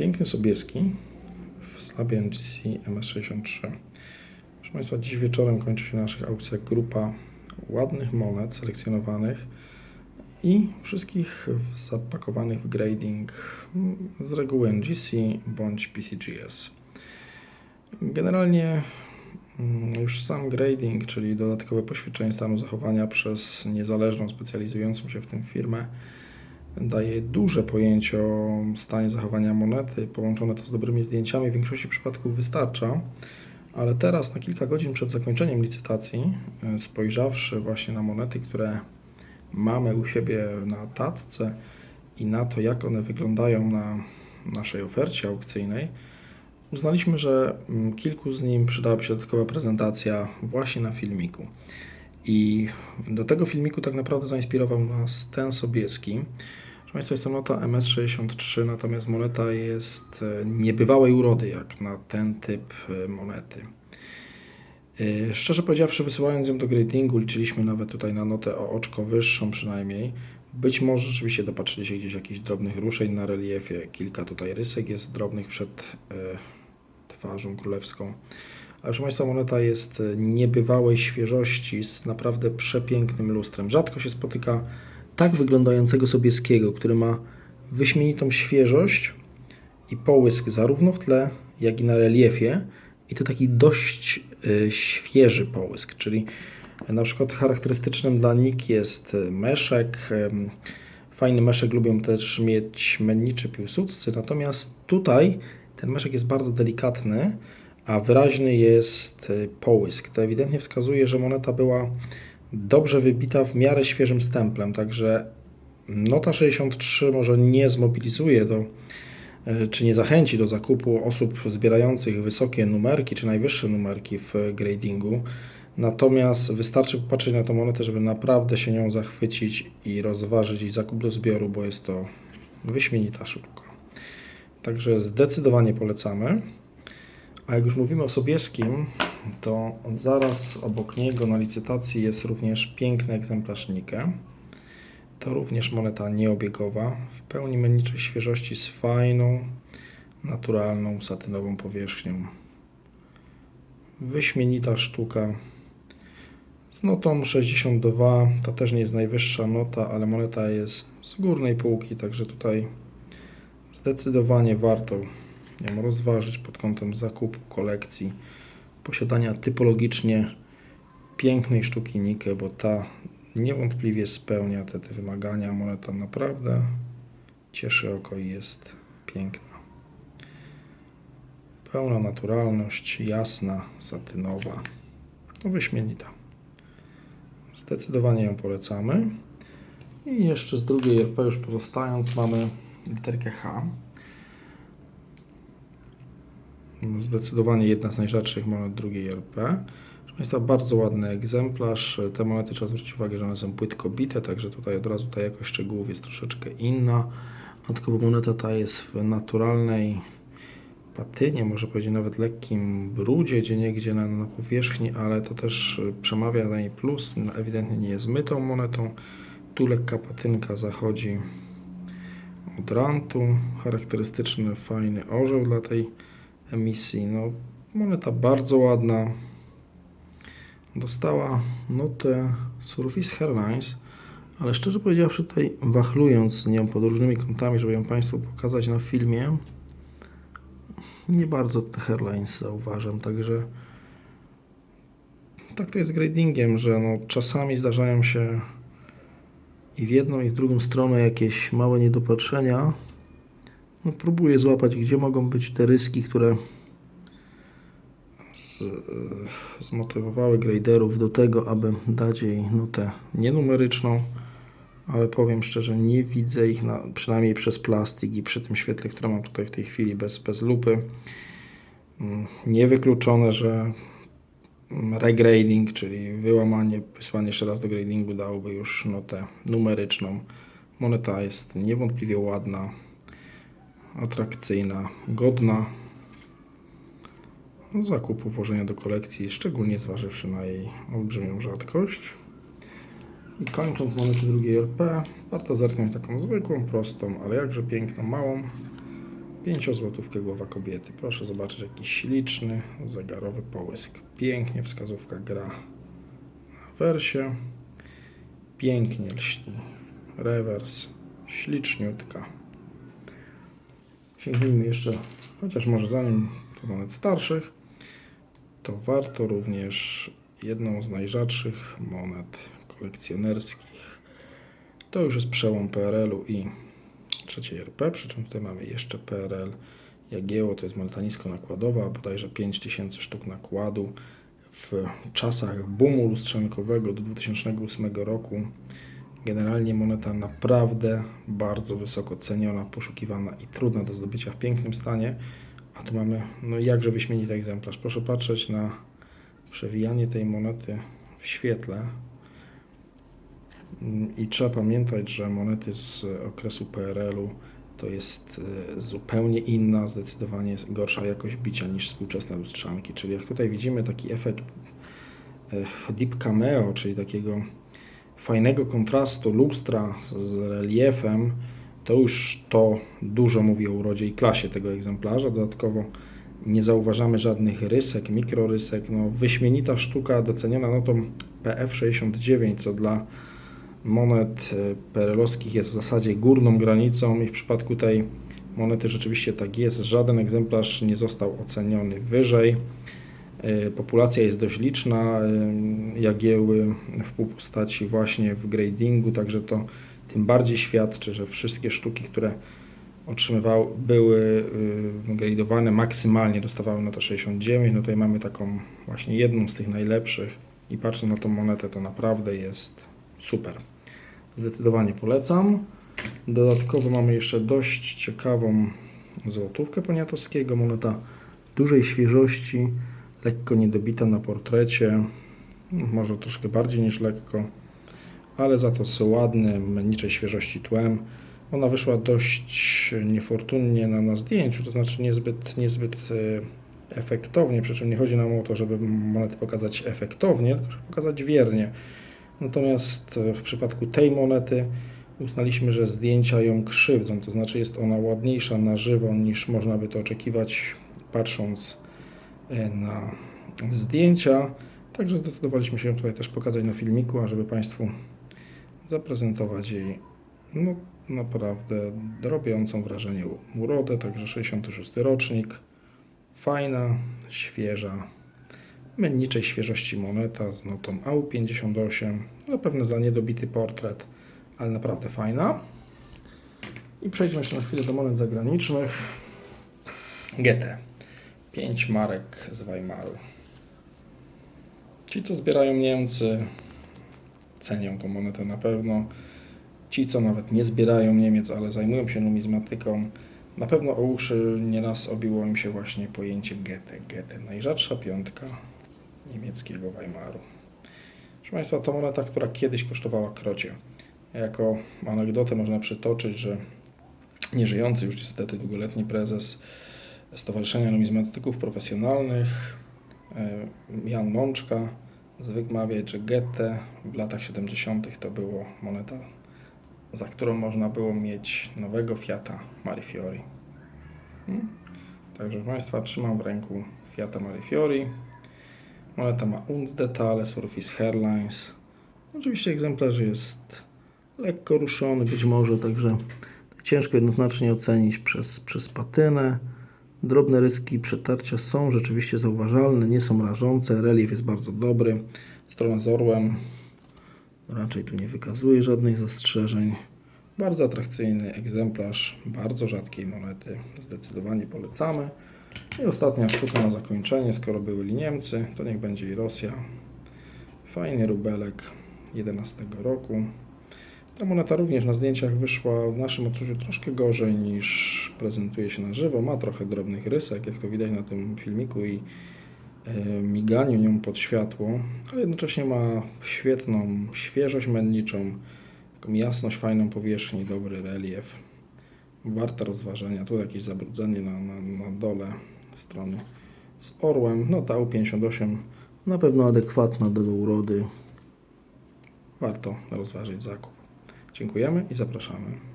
Piękny Sobieski w slabie NGC MS63. Proszę Państwa, dziś wieczorem kończy się na naszych aukcjach grupa ładnych monet selekcjonowanych i wszystkich zapakowanych w grading z reguły NGC bądź PCGS. Generalnie mm, już sam grading, czyli dodatkowe poświadczenie stanu zachowania przez niezależną, specjalizującą się w tym firmę, daje duże pojęcie o stanie zachowania monety. Połączone to z dobrymi zdjęciami w większości przypadków wystarcza. Ale teraz, na kilka godzin przed zakończeniem licytacji, e, spojrzawszy właśnie na monety, które mamy u siebie na tatce i na to, jak one wyglądają na naszej ofercie aukcyjnej, uznaliśmy, że mm, kilku z nim przydałaby się dodatkowa prezentacja właśnie na filmiku. I do tego filmiku tak naprawdę zainspirował nas ten Sobieski. Proszę Państwa, jest to nota MS63, natomiast moneta jest e, niebywałej urody jak na ten typ e, monety. E, Szczerze powiedziawszy, wysyłając ją do gradingu, liczyliśmy nawet tutaj na notę o oczko wyższą przynajmniej. Być może rzeczywiście dopatrzyli się gdzieś jakichś drobnych ruszeń na reliefie. Kilka tutaj rysek jest drobnych przed twarzą królewską. Ale proszę Państwa, moneta jest niebywałej świeżości z naprawdę przepięknym lustrem. Rzadko się spotyka tak wyglądającego Sobieskiego, który ma wyśmienitą świeżość i połysk zarówno w tle, jak i na reliefie. I to taki dość y, świeży połysk, czyli na przykład charakterystycznym dla NIK jest y, meszek. Fajny meszek lubią też mieć menniczy piłsudcy, natomiast tutaj ten meszek jest bardzo delikatny, a wyraźny jest y, połysk. To ewidentnie wskazuje, że moneta była dobrze wybita w miarę świeżym stemplem, także nota 63 może nie zmobilizuje do, e, czy nie zachęci do zakupu osób zbierających wysokie numerki, czy najwyższe numerki w gradingu. Natomiast wystarczy popatrzeć na tę monetę, żeby naprawdę się nią zachwycić i rozważyć jej zakup do zbioru, bo jest to wyśmienita sztuka. Także zdecydowanie polecamy. A jak już mówimy o Sobieskim, to zaraz obok niego na licytacji jest również piękny egzemplarz Nike. To również moneta nieobiegowa, w pełni menniczej świeżości z fajną, naturalną, satynową powierzchnią. Wyśmienita sztuka. Z notą 62, to też nie jest najwyższa nota, ale moneta jest z górnej półki, także tutaj zdecydowanie warto ją rozważyć pod kątem zakupu kolekcji, posiadania typologicznie pięknej sztuki Nike, bo ta niewątpliwie spełnia te, te wymagania. Moneta naprawdę cieszy oko i jest piękna. Pełna naturalność, jasna, satynowa. No wyśmienita. Zdecydowanie ją polecamy. I jeszcze z drugiej RP już pozostając mamy literkę H. Zdecydowanie jedna z najrzadszych monet drugiej RP. Proszę Państwa, bardzo ładny egzemplarz. Te monety trzeba zwrócić uwagę, że one są płytko bite, także tutaj od razu ta jakość szczegółów jest troszeczkę inna. Dodatkowo moneta ta jest w naturalnej patynie, może powiedzieć nawet lekkim brudzie, gdzie niegdzie na, na powierzchni, ale to też przemawia na jej plus. No, ewidentnie nie jest mytą monetą. Tu lekka patynka zachodzi od rantu. Charakterystyczny, fajny orzeł dla tej emisji. No, moneta bardzo ładna. Dostała notę Surface Airlines, ale szczerze powiedziawszy tutaj wachlując z nią pod różnymi kątami, żeby ją Państwu pokazać na filmie, nie bardzo te Airlines zauważam, także tak to jest z gradingiem, że no, czasami zdarzają się i w jedną i w drugą stronę jakieś małe niedopatrzenia. No, próbuję złapać, gdzie mogą być te ryski, które z, e, zmotywowały graderów do tego, aby dać jej nutę nienumeryczną, ale powiem szczerze, nie widzę ich, na, przynajmniej przez plastik i przy tym świetle, które mam tutaj w tej chwili bez, bez lupy. Mm, Niewykluczone, że regrading, czyli wyłamanie, wysłanie jeszcze raz do gradingu dałoby już notę numeryczną. Moneta jest niewątpliwie ładna, atrakcyjna, godna zakupu, włożenia do kolekcji, szczególnie zważywszy na jej olbrzymią rzadkość. I kończąc monety drugiej RP, warto zerknąć taką zwykłą, prostą, ale jakże piękną, małą 5-złotówkę głowa kobiety. Proszę zobaczyć, jaki śliczny, zegarowy połysk. Pięknie wskazówka gra na wersie. Pięknie lśni. Rewers. Śliczniutka. Sięgnijmy jeszcze, chociaż może zanim do monet starszych, to warto również jedną z najrzadszych monet kolekcjonerskich. To już jest przełom PRL-u i trzeciej RP, przy czym tutaj mamy jeszcze PRL Jagiełło, to jest moneta niskonakładowa, bodajże 5000 sztuk nakładu w czasach boomu lustrzankowego do 2008 roku. Generalnie moneta naprawdę bardzo wysoko ceniona, poszukiwana i trudna do zdobycia w pięknym stanie. A tu mamy no jakże wyśmienity egzemplarz. Proszę patrzeć na przewijanie tej monety w świetle. I trzeba pamiętać, że monety z okresu PRL-u to jest e, zupełnie inna, zdecydowanie gorsza jakość bicia niż współczesne lustrzanki. Czyli jak tutaj widzimy taki efekt e, deep cameo, czyli takiego fajnego kontrastu lustra z, reliefem, to już to dużo mówi o urodzie i klasie tego egzemplarza. Dodatkowo nie zauważamy żadnych rysek, mikrorysek. No, wyśmienita sztuka doceniona notą PF69, co dla monet e, perelowskich jest w zasadzie górną granicą i w przypadku tej monety rzeczywiście tak jest. Żaden egzemplarz nie został oceniony wyżej. E, Populacja jest dość liczna, e, jagieły w półpostaci właśnie w gradingu, także to tym bardziej świadczy, że wszystkie sztuki, które otrzymywały, były y, gradowane maksymalnie, dostawały notę 69. No tutaj mamy taką właśnie jedną z tych najlepszych i patrząc na tą monetę, to naprawdę jest super. Zdecydowanie polecam. Dodatkowo mamy jeszcze dość ciekawą złotówkę poniatowskiego. Moneta dużej świeżości, lekko niedobita na portrecie, może troszkę bardziej niż lekko, ale za to z ładnym, niczej świeżości tłem. Ona wyszła dość niefortunnie na, na zdjęciu, to znaczy niezbyt, niezbyt e, efektownie, przy czym nie chodzi nam o to, żeby monetę pokazać efektownie, tylko żeby pokazać wiernie. Natomiast e, w przypadku tej monety uznaliśmy, że zdjęcia ją krzywdzą, to znaczy jest ona ładniejsza na żywo niż można by to oczekiwać patrząc na zdjęcia. Także zdecydowaliśmy się tutaj też pokazać na filmiku, ażeby Państwu zaprezentować jej no, naprawdę robiącą wrażenie urodę. Także 66 rocznik, fajna, świeża, menniczej świeżości moneta z notą AU58. Zapewne za niedobity portret, ale naprawdę fajna. I przejdźmy jeszcze na chwilę do monet zagranicznych. GT. 5 marek z Weimaru. Ci, co zbierają Niemcy, cenią tą monetę na pewno. Ci, co nawet nie zbierają Niemiec, ale zajmują się numizmatyką, na pewno o uszy nieraz obiło im się właśnie pojęcie GT. GT, najrzadsza piątka niemieckiego Weimaru. Proszę Państwa, to moneta, która kiedyś kosztowała krocie. Jako anegdotę można przytoczyć, że nieżyjący już niestety długoletni prezes Stowarzyszenia Numizmatyków Profesjonalnych e, Jan Mączka zwykł mawiać, że Goethe w latach 70. to było moneta, za którą można było mieć nowego Fiata Marifiori. Hmm? Także proszę Państwa, trzymam w ręku Fiata Marifiori. Moneta ma UNC detale, Surface Hairlines. Oczywiście egzemplarz jest lekko ruszony być może, także ciężko jednoznacznie ocenić przez, przez patynę. Drobne ryski przetarcia są rzeczywiście zauważalne, nie są rażące, relief jest bardzo dobry. Strona z orłem raczej tu nie wykazuje żadnych zastrzeżeń. Bardzo atrakcyjny egzemplarz bardzo rzadkiej monety. Zdecydowanie polecamy. I ostatnia sztuka na zakończenie, skoro byli Niemcy, to niech będzie i Rosja. Fajny rubelek 11 roku. Ta moneta również na zdjęciach wyszła w naszym odczuciu troszkę gorzej niż prezentuje się na żywo. Ma trochę drobnych rysek, jak to widać na tym filmiku i e, miganiu nią pod światło, ale jednocześnie ma świetną świeżość menniczą, taką jasność, fajną powierzchnię, dobry relief. Warta rozważenia. Tu jakieś zabrudzenie na, na, na dole strony z orłem. No ta U58 na pewno adekwatna do urody. Warto rozważyć zakup. Dziękujemy i zapraszamy.